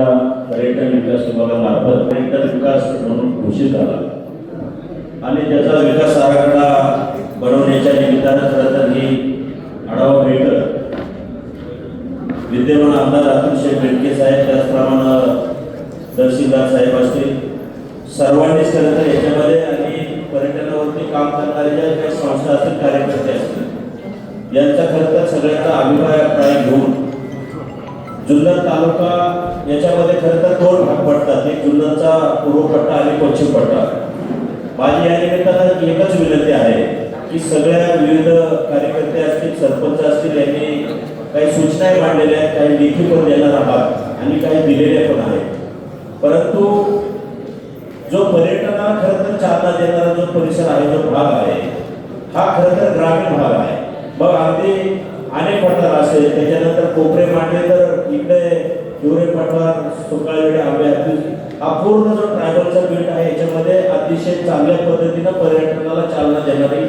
पर्यटन विकास विभागामार्फत पर्यटन विकास म्हणून घोषित झाला आणि त्याचा विकास आराखडा बनवण्याच्या निमित्तानं खरं तर ही आढावा बैठक विद्यमान आमदार अतुल शेठ साहेब त्याचप्रमाणे तहसीलदार साहेब असतील सर्वांनीच खरं तर याच्यामध्ये आणि पर्यटनावरती काम करणारे ज्या काही संस्था असतील कार्यकर्ते असतील यांचा खरं तर सगळ्यांचा अभिप्राय अभिप्राय घेऊन जुन्नर तालुका याच्यामध्ये खरं तर दोन भाग पडतात. एक जुन्नरचा पूर्व पट्टा आणि पश्चिम पट्टा. माझी या निमित्तानं एकच विनंती आहे की सगळ्या विविध कार्यकर्ते असतील सरपंच असतील यांनी काही सूचनाही मांडलेल्या आहेत काही लेखी पण देणार आहात आणि काही दिलेल्या पण आहेत. परंतु जो पर्यटनाला खरं तर चालना देणारा जो परिसर आहे जो भाग आहे हा खरं तर ग्रामीण भाग आहे. मग अगदी अनेक पठार असेल त्याच्यानंतर कोपरे इकडे हिवरे पठार सुकाळवेडे आंबे हा पूर्ण जो ट्रायबलचा बेल्ट आहे याच्यामध्ये अतिशय चांगल्या पद्धतीनं पर्यटनाला चालना देणारी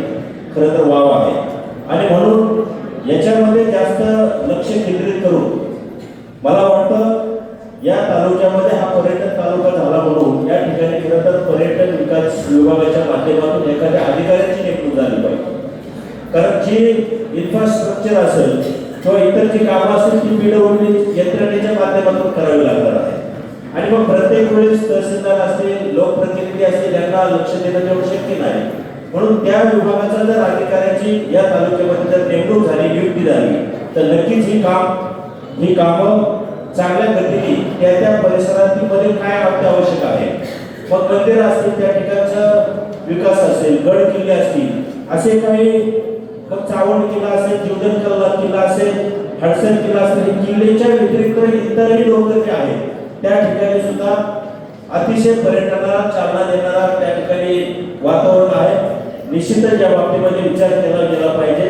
खरं तर वाव आहे. आणि म्हणून याच्यामध्ये जास्त लक्ष केंद्रित करून मला वाटतं या तालुक्यामध्ये हा पर्यटन तालुका झाला म्हणून या ठिकाणी खरं तर पर्यटन विकास विभागाच्या माध्यमातून एखाद्या अधिकाऱ्याची नेमणूक झाली पाहिजे. कारण जी इन्फ्रास्ट्रक्चर असेल किंवा इतर जी कामं असतील ती पीडब्ल्यूडी यंत्रणेच्या माध्यमातून करावी लागणार आहे. आणि मग प्रत्येक वेळेस तहसीलदार असतील लोकप्रतिनिधी असतील यांना लक्ष देणं तेवढं शक्य नाही. म्हणून त्या विभागाचा जर अधिकाऱ्याची या तालुक्यामध्ये जर नेमणूक झाली नियुक्ती झाली तर नक्कीच ही काम ही कामं चांगल्या गतीने त्या त्या परिसरातील मध्ये काय अत्यावश्यक आहे. मग मंदिर असतील त्या ठिकाणचा विकास असेल गड किल्ले असतील असे काही मग चावण किल्ला असेल जीवधन किल्ला किल्ला असेल हडसन किल्ला असेल किल्लेच्या व्यतिरिक्त इतरही लोक जे आहेत त्या ठिकाणी सुद्धा अतिशय पर्यटनाला चालना देणारा त्या ठिकाणी वातावरण आहे. निश्चितच या बाबतीमध्ये विचार केला गेला पाहिजे.